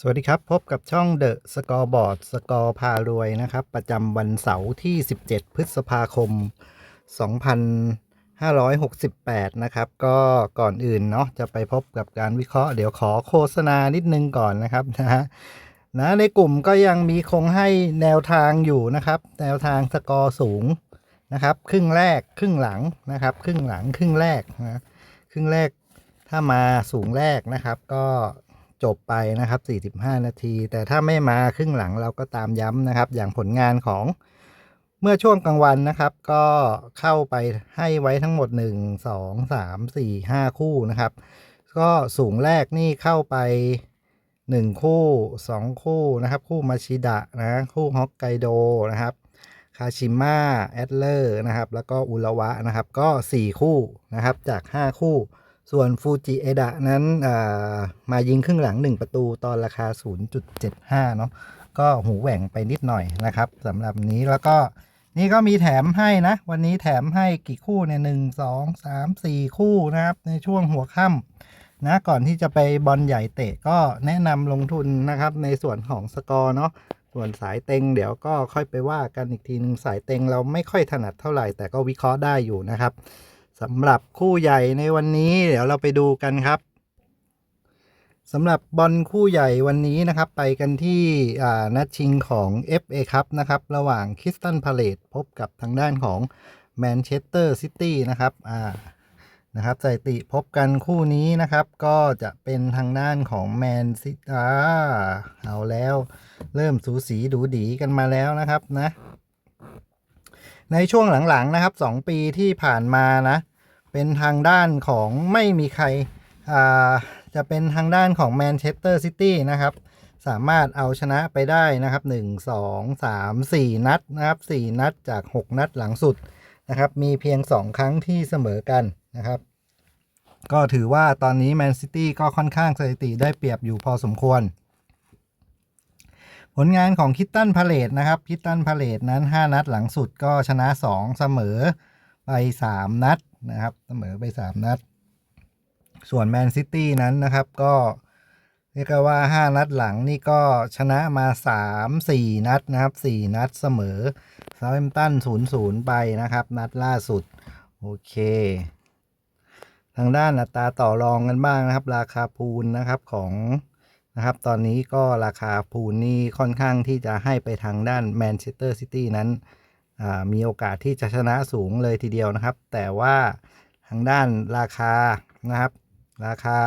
สวัสดีครับ พบกับช่อง The Scoreboard สกอร์พารวยนะครับ ประจำวันเสาร์ที่ 17 พฤษภาคม 2568 นะครับ ก็ก่อนอื่นเนาะจะไปพบกับการวิเคราะห์เดี๋ยวขอโฆษณานิดนึงก่อนนะครับนะฮะนะในกลุ่มก็ยังมีคงให้แนวทางอยู่นะครับ แนวทางสกอร์สูงนะครับ ครึ่งแรกครึ่งหลังนะครับ ครึ่งหลังครึ่งแรกนะครึ่งแรกถ้ามาสูงแรกนะครับ ก็ จบไปนะครับ 45 นาที แต่ถ้าไม่มาครึ่งหลังเราก็ตามย้ำนะครับ อย่างผลงานของเมื่อช่วงกลางวันนะครับ ก็เข้าไปให้ไว้ทั้งหมด 1 2 3 4 5 คู่นะครับ ก็สูงแรกนี่เข้าไป 1 คู่ 2 คู่นะครับ คู่มาชิดะนะคู่ฮอกไกโดนะครับคาชิมะแอดเลอร์นะครับ แล้วก็อุระวะนะครับ ก็ 4 คู่นะครับ จาก 5 คู่ ส่วนฟูจิเอดะนั้นมายิงครึ่งหลัง 1 ประตูตอนราคา 0.75 เนาะก็หูแหว่งไปนิดหน่อยนะครับสำหรับนี้แล้วก็นี่ก็มีแถมให้นะ วันนี้แถมให้กี่คู่เนี่ยหนึ่งสองสามสี่คู่นะครับ ในช่วงหัวค่ำนะก่อนที่จะไปบอลใหญ่เตะก็แนะนำลงทุนนะครับ ในส่วนของสกอร์เนาะส่วนสายเต็งเดี๋ยวก็ค่อยไปว่ากันอีกทีหนึ่งสายเต็งเราไม่ค่อยถนัดเท่าไหร่แต่ก็วิเคราะห์ได้อยู่นะครับ สำหรับคู่ใหญ่ในวันนี้ เดี๋ยวเราไปดูกันครับสำหรับบอลคู่ใหญ่วันนี้นะครับ ไปกันที่นัดชิงของ FA ครับนะครับ ระหว่างคิสตันพาเลตพบกับทางด้านของแมนเชสเตอร์ซิตี้นะครับอ่านะครับสถิติพบกันคู่นี้นะครับ ก็จะเป็นทางด้านของแมนซิตี้เอาแล้ว เริ่มสูสีดูดีกันมาแล้วนะครับนะ ในช่วงหลังๆนะครับ 2 ปีที่ผ่านมานะ เป็นทางด้านของไม่มีใครอ่าจะเป็นทางด้านของแมนเชสเตอร์ซิตี้นะครับ สามารถเอาชนะไปได้นะครับ 1 2 3 4 นัดนะครับ 4 นัดจาก 6 นัดหลังสุดนะครับ มีเพียง 2 ครั้งที่เสมอกันนะครับ ก็ถือว่าตอนนี้แมนซิตี้ก็ค่อนข้างสถิติได้เปรียบอยู่พอสมควร ผลงานของคิตตันพาเลตนะครับคิตตันพาเลตนั้น 5 นัดหลังสุดก็ชนะ 2 เสมอไป 3 นัดนะครับ เสมอไป 3 นัด ส่วนแมนซิตี้นั้นนะครับก็เรียกว่า 5 นัดหลังนี่ก็ชนะมา 3 4 นัดนะครับ 4 นัดเสมอซา u ์ h มตัน0-0 ไปนะครับ นัดล่าสุด โอเค ทางด้านอัตราต่อรองกันบ้างนะครับ ราคาพูลนะครับของ นะครับ ตอนนี้ก็ราคาพูลนี่ค่อนข้างที่จะให้ไปทางด้านแมนเชสเตอร์ซิตี้นั้นมีโอกาสที่จะชนะสูงเลยทีเดียวนะครับ แต่ว่าทางด้านราคานะครับ ราคา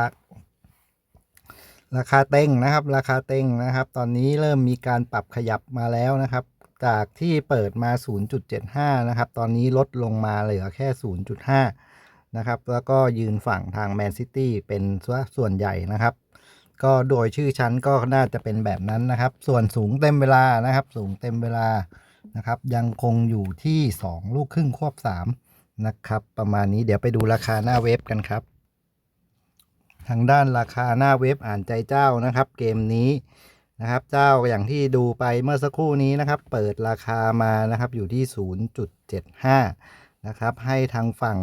ราคาเต็งนะครับ ราคาเต็งนะครับ ตอนนี้เริ่มมีการปรับขยับมาแล้วนะครับ จากที่เปิดมา 0.75 นะครับ ตอนนี้ลดลงมาเหลือแค่ 0.5 นะครับ แล้วก็ยืนฝั่งทางแมนซิตี้เป็นส่วนใหญ่นะครับ ก็โดยชื่อชั้นก็น่าจะเป็นแบบนั้นนะครับ ส่วนสูงเต็มเวลานะครับ สูงเต็มเวลานะครับ ยังคงอยู่ที่ 2 ลูกครึ่งควบ 3 นะครับ ประมาณนี้เดี๋ยวไปดูราคาหน้าเว็บกันครับ ทางด้านราคาหน้าเว็บอ่านใจเจ้านะครับ เกมนี้นะครับ เจ้าอย่างที่ดูไปเมื่อสักครู่นี้นะครับ เปิดราคามานะครับอยู่ที่ 0.75 นะครับ ให้ทางฝั่ง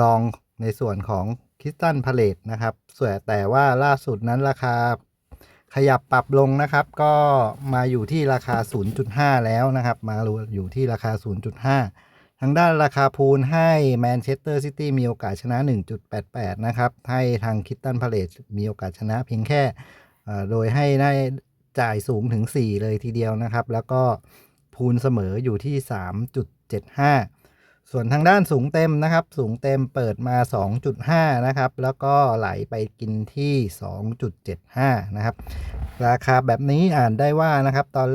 รองในส่วนของ คิสตันพาเลตนะครับส่วนแต่ว่าล่าสุดนั้นราคาขยับปรับลงนะครับ ก็มาอยู่ที่ราคา 0.5 แล้วนะครับ มาอยู่ที่ราคา 0.5 ทางด้านราคาพูลให้แมนเชสเตอร์ซิตี้มีโอกาสชนะ 1.88 นะครับ ให้ทางคิตตันพาเลตมีโอกาสชนะเพียงแค่ โดยให้ได้จ่ายสูงถึง 4 เลยทีเดียวนะครับ แล้วก็พูลเสมออยู่ที่ 3.75 ส่วนทางด้านสูงเต็มนะครับ สูงเต็มเปิดมา 2.5 นะครับ แล้วก็ไหลไปกินที่ 2.75 นะครับ ราคาแบบนี้อ่านได้ว่านะครับ ตอน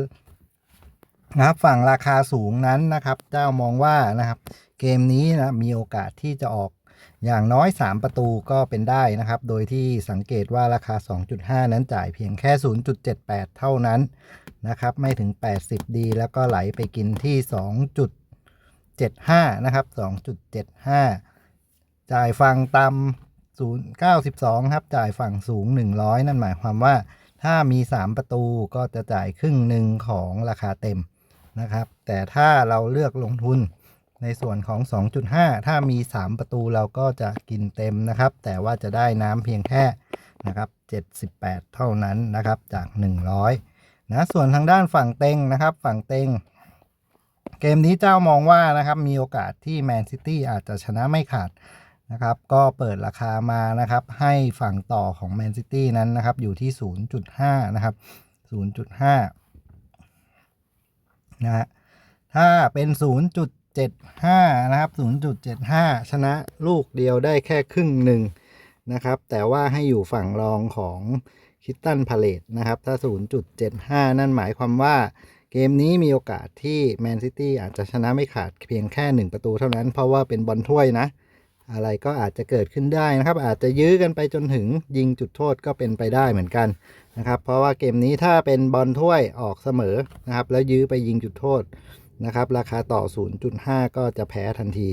นะครับฝั่งราคาสูงนั้นนะครับ เจ้ามองว่านะครับ เกมนี้นะมีโอกาสที่จะออกอย่างน้อย 3 ประตูก็เป็นได้นะครับ โดยที่สังเกตว่าราคา 2.5 นั้นจ่ายเพียงแค่ 0.78 เท่านั้นนะครับ ไม่ถึง 80 ดี แล้วก็ไหลไปกินที่ 2. 75 นะครับ 2.75 จ่ายฝั่งต่ำ092 ครับ จ่ายฝั่งสูง 100 นั่นหมายความว่า ถ้ามี 3 ประตูก็จะจ่ายครึ่งหนึ่งของราคาเต็มนะครับ แต่ถ้าเราเลือกลงทุนในส่วนของ 2.5 ถ้ามี 3 ประตูเราก็จะกินเต็มนะครับ แต่ว่าจะได้น้ำเพียงแค่นะครับ78 เท่านั้นนะครับจาก 100นะส่วนทางด้านฝั่งเต็งนะครับ ฝั่งเต็ง เกมนี้เจ้ามองว่านะครับมีโอกาสที่แมนซิตี้อาจจะชนะไม่ขาดนะครับ ก็เปิดราคามานะครับ ให้ฝั่งต่อของแมนซิตี้นั้นนะครับ อยู่ที่ 0.5 นะครับ 0.5 นะฮะถ้าเป็น 0.75 นะครับ 0.75 ชนะลูกเดียวได้แค่ครึ่งหนึ่งนะครับ แต่ว่าให้อยู่ฝั่งรองของคิตตันพาเลตนะครับ ถ้า 0.75 นั่นหมายความว่า เกมนี้มีโอกาสที่แมนซิตี้อาจจะชนะไม่ขาดเพียงแค่ 1 ประตูเท่านั้น เพราะว่าเป็นบอลถ้วยนะ อะไรก็อาจจะเกิดขึ้นได้นะครับ อาจจะยื้อกันไปจนถึงยิงจุดโทษก็เป็นไปได้เหมือนกันนะครับ เพราะว่าเกมนี้ถ้าเป็นบอลถ้วยออกเสมอนะครับ แล้วยื้อไปยิงจุดโทษนะครับ ราคาต่อ 0.5 ก็จะแพ้ทันที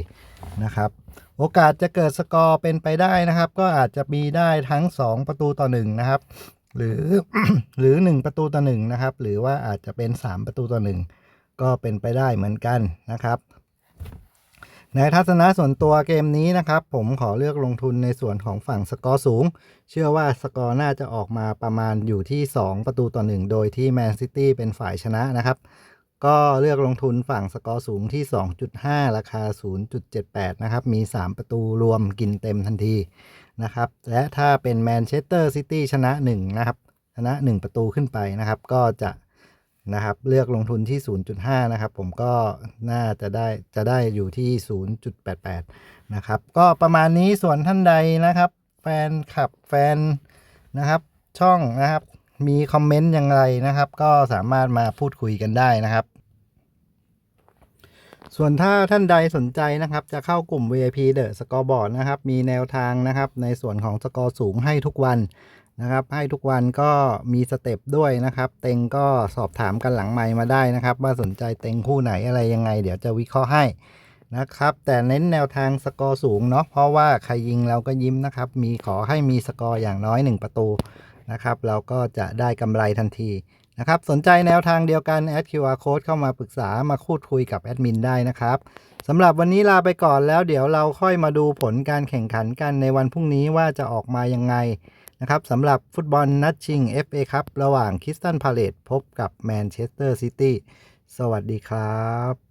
นะครับ โอกาสจะเกิดสกอร์เป็นไปได้นะครับ ก็อาจจะมีได้ทั้ง 2 ประตูต่อ1นะครับ หรือหรือ 1 ประตูต่อ1นะครับ หรือว่าอาจจะเป็น 3 ประตูต่อ1ก็เป็นไปได้เหมือนกันนะครับ ในทัศนะส่วนตัวเกมนี้นะครับ ผมขอเลือกลงทุนในส่วนของฝั่งสกอร์สูง เชื่อว่าสกอร์น่าจะออกมาประมาณอยู่ที่ 2 ประตูต่อ 1 โดยที่แมนซิตี้เป็นฝ่ายชนะนะครับ ก็เลือกลงทุนฝั่งสกอร์สูงที่ 2.5 ราคา 0.78 นะครับ มี 3 ประตูรวมกินเต็มทันที นะครับ และถ้าเป็นแมนเชสเตอร์ซิตี้ชนะ1นะครับ ชนะ 1 ประตูขึ้นไปนะครับ ก็จะนะครับเลือกลงทุนที่ 0.5 นะครับ ผมก็น่าจะได้จะได้อยู่ที่ 0.88 นะครับ ก็ประมาณนี้ส่วนท่านใดนะครับ แฟนคลับแฟนนะครับ ช่องนะครับ มีคอมเมนต์อย่างไรนะครับ ก็สามารถมาพูดคุยกันได้นะครับ ส่วนถ้าท่านใดสนใจนะครับ จะเข้ากลุ่ม VIP The Scoreboard นะครับ มีแนวทางนะครับ ในส่วนของสกอร์สูงให้ทุกวันนะครับ ให้ทุกวันก็มีสเต็ปด้วยนะครับ เต็งก็สอบถามกันหลังไมค์มาได้นะครับ ว่าสนใจเต็งคู่ไหนอะไรยังไง เดี๋ยวจะวิเคราะห์ให้นะครับ แต่เน้นแนวทางสกอร์สูงเนาะเพราะว่าใครยิงเราก็ยิ้มนะครับ มีขอให้มีสกอร์อย่างน้อย 1 ประตูนะครับ เราก็จะได้กำไรทันที นะครับ สนใจแนวทางเดียวกันแอด QR Code เข้ามาปรึกษามาคูดคุยกับแอดมินได้นะครับสำหรับวันนี้ลาไปก่อนแล้วเดี๋ยวเราค่อยมาดูผลการแข่งขันกันในวันพรุ่งนี้ว่าจะออกมายังไงนะครับสำหรับฟุตบอลนัดชิง FA ครับระหว่างคิสตันพาเลตพบกับแมนเชสเตอร์ซิตี้สวัสดีครับ